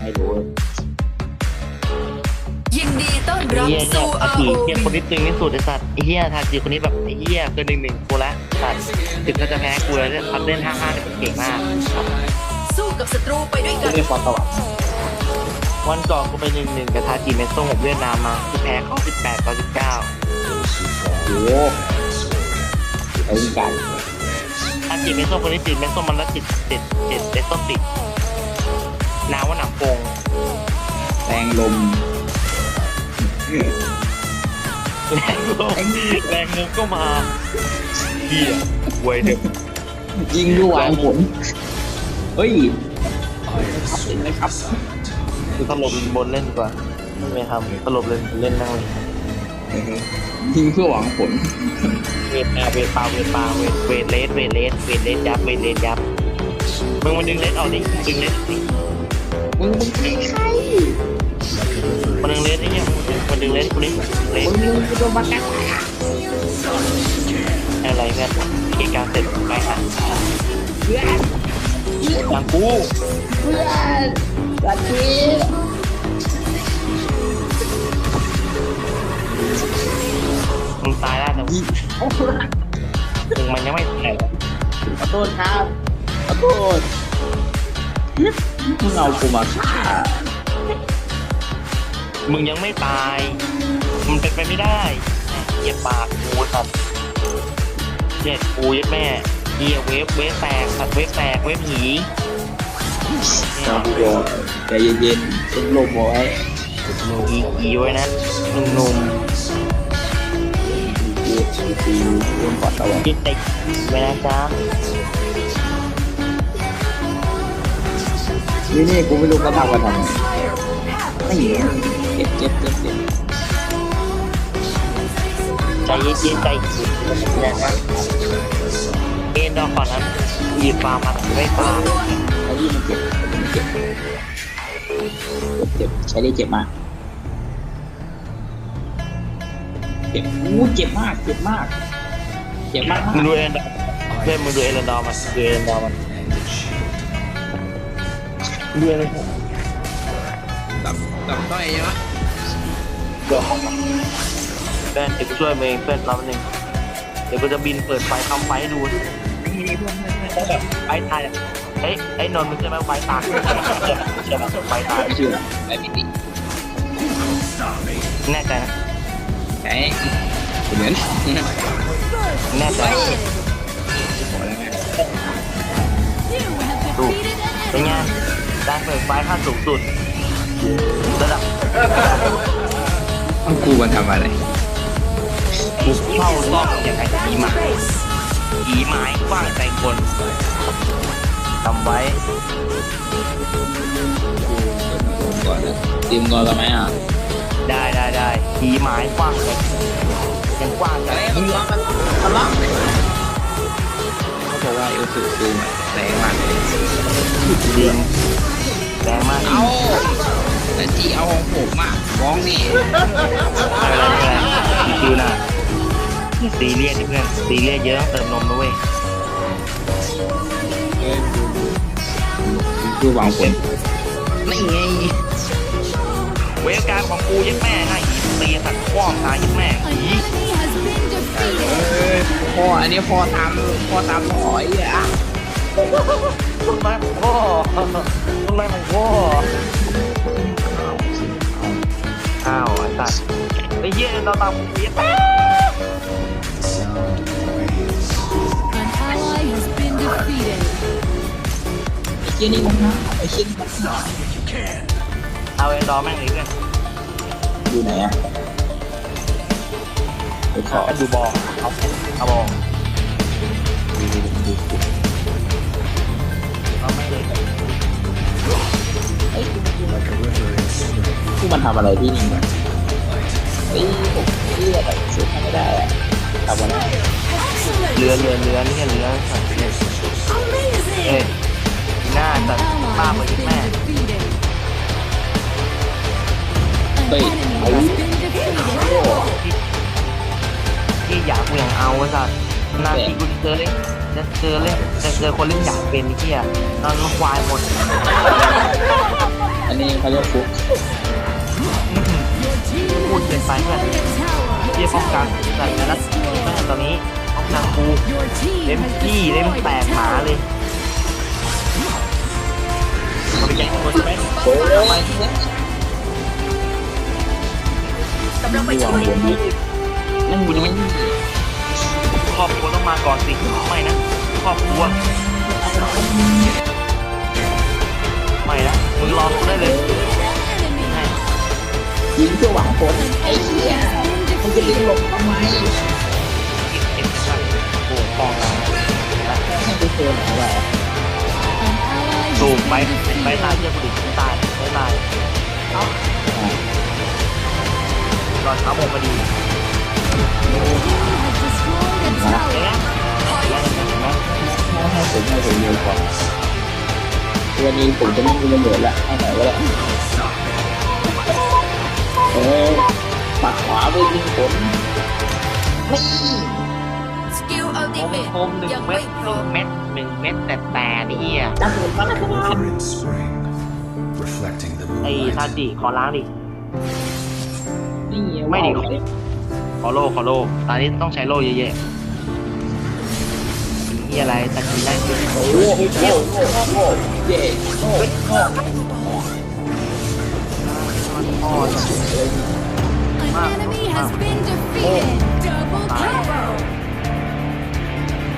ไม่รู้ยินดีต้อนรับเฮียเนี่ยสู่อากิเฮีย ROV คนนี้ตึงที่สุดไอ้สัตว์ไอ้เฮียทาจิคนนี้แบบไอ้เฮียเกินหนึ่งหนึ่งกูละสัตว์ถึงเขาจะแพ้กูแล้วเนี่ยเขาเล่นห้าห้าเนี่ยเก่งมากสู้กับศัตรูไปด้วยกัไม่นได้ฟอสวรรค์วันก่อนกูไปหนึ่งหนึ่งกับทาจิเมสโซ่กับเวียดนามมากูแพ้เขาสิบแปดต่อสิบเก้าโอ้โหไอ้วิการทาจิเมสโซ่คนนี้ติดเมสโซ่มันละติดติดติดเมสโซ่ติด น้ำว่าหนังโปงแรงลม แรงลมแรงลมก็มาเฮียเว้ยเด็กยิงด้วยวางผลเฮ้ยเห็นไหมครับคือตลบบนเล่นดีกว่าไม่ทำตลบเล่นเล่นนั่งเลยยิงเพื่อหวังผล เวทปลาเวทปลาเวทปลาเวทเวทเลสเวทเลสเวทเลสยับเวทเลสยับมึงมันดึงเลสออกดิดึงเลสดิ มึงมึงใครใครมันดึงเลสไอ้เนี่ยมันดึงเลสกูนี่เลสมึงมึงจะโดนบังคับอะไรเงี้ยเกการเสร็จไปหาเพื่อนทางกูเพื่อนสวัสดีมึงตายแล้วแต่ยิงมึงมันยังไม่ตายขอโทษครับขอโทษ มึงเอากูมาฆ่ามึงยังไม่ตาย มันเป็นไปไม่ได้เหยียบปากกูสัตว์เจ็ดกูยัดแม่เฮียเวฟเวฟแตกสัตว์เวฟแตกเวฟหนีเราดูโดนใจเย็นๆเป็นลมเอาไว้อีอีไว้นะหนุ่มดูดูโดนปัดเอาไว้ๆคิดติดไว้นะจ๊ะ นี่นี่กูไม่รู้เขาทำกันทำไมไม่เจ็บเจ็บเจ็บเจ็บใจเย็นๆใจเย็นนะเอ็นดอกก่อนนั้นหยิบปลามาแต่ไม่ปลาไอ้นี่มันเจ็บมันเจ็บเจ็บเจ็บใช้ได้เจ็บมากเจ็บอู้เจ็บมากเจ็บมากเจ็บมากมึงดูเอ็นดอร์เพื่อนมึงดูเอ็นดอร์มันดูเอ็นดอร์มัน ดูเอ็นดอร์ดับดับต้อยใช่ไหมเดี๋ยวเพื่อนเดี๋ยวกูช่วยมึงเองเพื่อนรอบนึงเดี๋ยวกูจะบินเปิดไฟทำไฟให้ดูต้องแบบไฟตายอะเฮ้ยไอ้นนท์มึงใช่ไหมไฟตายใช่ไหมไฟตายไม่เชื่อไอ้มิติแน่ใจนะไอ้เหมือนแน่ใจดูเป็นไง การเปิดไฟขั้นสูงสุดระดับกูมันทำอะไรบุกเข้ารอบอย่างไรอีหมายอีหมายกว้างใจคนทำไว้ก่อนนะตีมก่อนกันไหมอะ ได้ได้ได้อีหมายกว้างใจยังกว้างใจอะไรมึงร้องกันทะเลาะเขาบอกว่าเอลสุซูแรงมากจริง แรงมากเอาแต่จีเอาของผมอะฟ้องนี่อะไรอะไรคือน่ะซีเรียสดิเพื่อนซีเรียสเยอะต้องเติมนมนะเว้ยคือหวังผลไม่ไงเวลการของกูยังแม่ไงอีตีสัตว์คว้างตายยังแม่อีพ่ออันนี้พ่อตามพ่อตามถอยอะต้นไม้ข องพ่อต้นไม้ของพ่ออ้าวไอ้สัตว์ไอ้เหี้ยเราตามเหี้ย An ally has been defeated. ไอ้เชี่ยนี่มันนะไอ้เชี่ยนี่มันนะเอาไอ้ดอแม่งเลยเพื่อนอยู่ไหนอะไปขอเอาดูบอลเอาเอาบอลเอาแม่งเลย ที่มันทำอะไรที่นี่มันเฮ้ยผมเลือดอะไรสุดไม่ได้อะทำอะไรเรือเรือเรือนี่เรือสัตว์เอ้ยหน้า An สัตว์ ally ป้าไปที่แม่ defeated. An Wait, enemy are has you- been defeated. ที่อยากกูอย่างเอาสัตว์หน้าที่กูจะเจอเล่นจะเจอเล่นจะเจอคนเล่นอยากเป็นไอ้เหี้ยนอนควายหมด นนี้นี่เขาเรียกฟุก Your team has Ui, để phá destroyed a tower. เยี่ยป้องกันแต่ในรัฐแม่ตอนนี้ป้องกันกู Your team เล่ม has ที่เล่ม destroyed แต a กหมาเล tower. ยเอาไปแย่งคนใช่ไหมโอ้ยทำไมกำลังไปช่วยนั่งกูจะไม่ครอบครัวต้องมาก่อนสิไม่นะครอบครัวไม่นะมึงรอกูได้เลย Enemy ยิงเพื่อหวังผลไอ้เหี้ย has been มันจะยิง defeated. หลบทำไมกินเอ็นใช่โอ้ฟองเราให้ไปเจอไหนวะ An ally สูบ has ไป been ไปตาย defeated. เชื่อกูดิตายไม่ตาย วันนี้ผมจะไม่มีระเบิดละเอาไหนวะละเออปัดขวาไปยิงผลไม่สกิลอัลติเมทคมหนึ่งเม็ดหนึ่งเม็ดหนึ่งเม็ดแต่แต่นี่อะดับเบิลมาแล้วครับไอ้ซาจิขอล้างดิไม่ดิขอโล่ขอโล่ตอนนี้ต้องใช้โล่เยอะๆนี่อะไรตะกี้แรกคือโอ้โห ต้อ้โหโอ้โหเย่โอ้โหอ้โหพ่อจะ An enemy has been defeated. Double kill.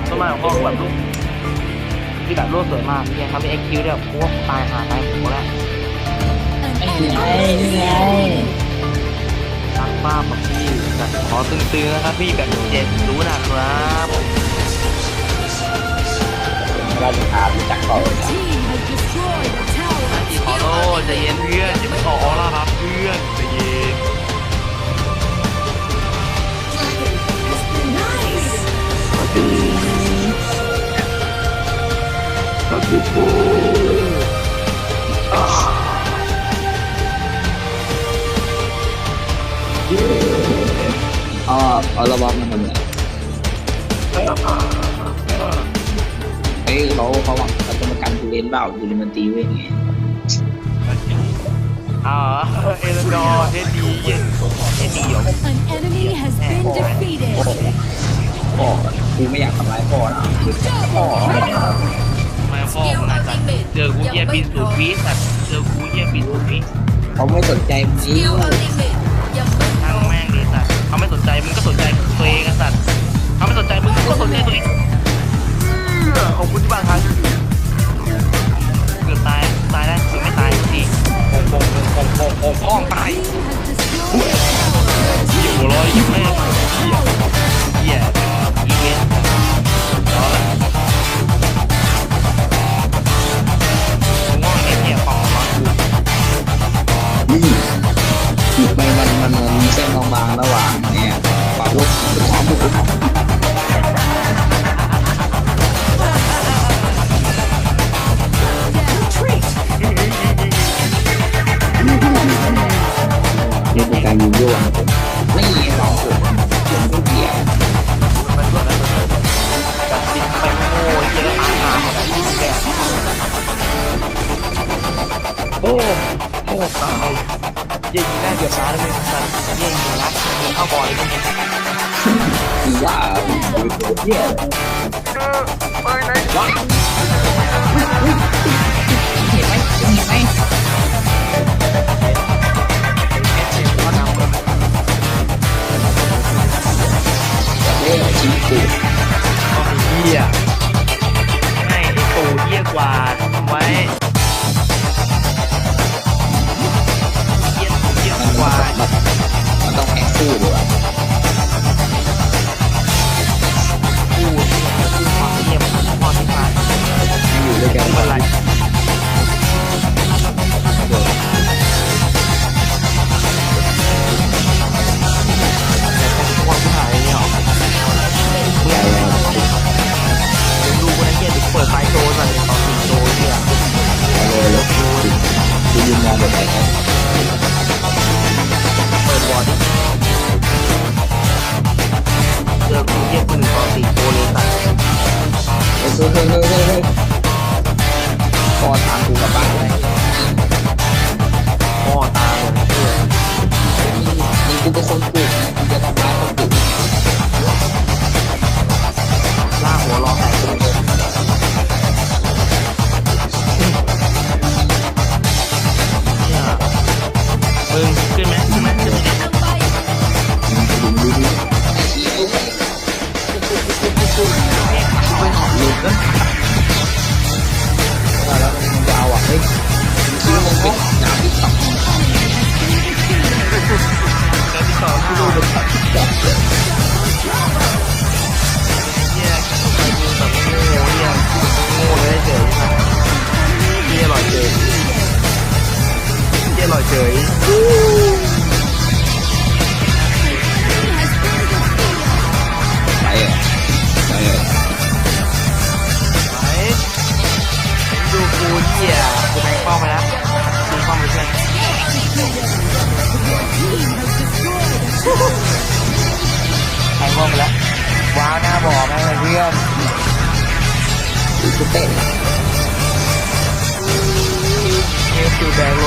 ต้นไม้ของพ่อแบบลูกที่แบบลูกสวยมากเนี่ยเขามีเอ็กคิวด้วพวกตายหาตายหัวแล้ว An นี่ไงนี่ไงรักป้าแบบพี่แบบขอตึงๆนะครับพี่แบบเจ็ดรู้นะครับเราจะพาไปจักรก่อน ใจเย็นเพื่อนอย่าไปขอออร่าครับเพื่อนใจเย็นอ๋อเอาระวังมันทำไงเฮ้ยเขาเขาหวังเขาจะมากันกูเล่นเปล่าดูมันตีเว้ยไง อ่าเอเลนดอร์เทดดีเย็นเทดดีเหรอ An enemy has been defeated. พ่อกูไม่อยากทำร้ายพ่อนะพ่อไม่พ่อมึงอาจจะเจอกูเยี่ยบินสูตรวิสัตว์เจอกูเยี่ยบินสูตรวิเขาไม่สนใจมึงสกิลอัลติเมทยังไม่พทั้งร้อมแม่งดีสัตว์เขาไม่สนใจมึงก็สนใจตัวเองกันสัตว์เขาไม่สนใจมึงก็สนใจตัวเองเออขอบคุณที่บางครั้งเกือบตายตายได้เกือบไม่ตายสิ โป่งโป่งโป่งโป่งโป่งโป่งตาย การยิงยั่วไม่ยิงของผมผมไม่เกี่ยวมันสวนแล้วตัดสินไปโง่เหี้ยอะตายหาหมดอะที่แกโอ้โอ้ตายเยี่ยยิงได้เกือบตายแล้วเลยสัตว์เยี่ยยิงรัดยิงเข้าบอลเลยมึงคือว่าผมเป็นตัวเที่ยเห็น ล่ชีวิตกูก็มีเหี้ยให้ไอตูเหี้ยกว่าทำไว้ พ่อตากูกับบ้านเลยพ่อตาผมเพื่อนนี่กูเป็นคนปลูก เฉยไปเหรอไปเหรอไหนดูกูเหี้ยกูแทงป้อมไปแล้วดูป้อมไปเพื่อนแทงป้อมไปแล้วว้าวหน้าบ่อแม่งเลยเพื่อนกูเต้น เอฟสูแบกโล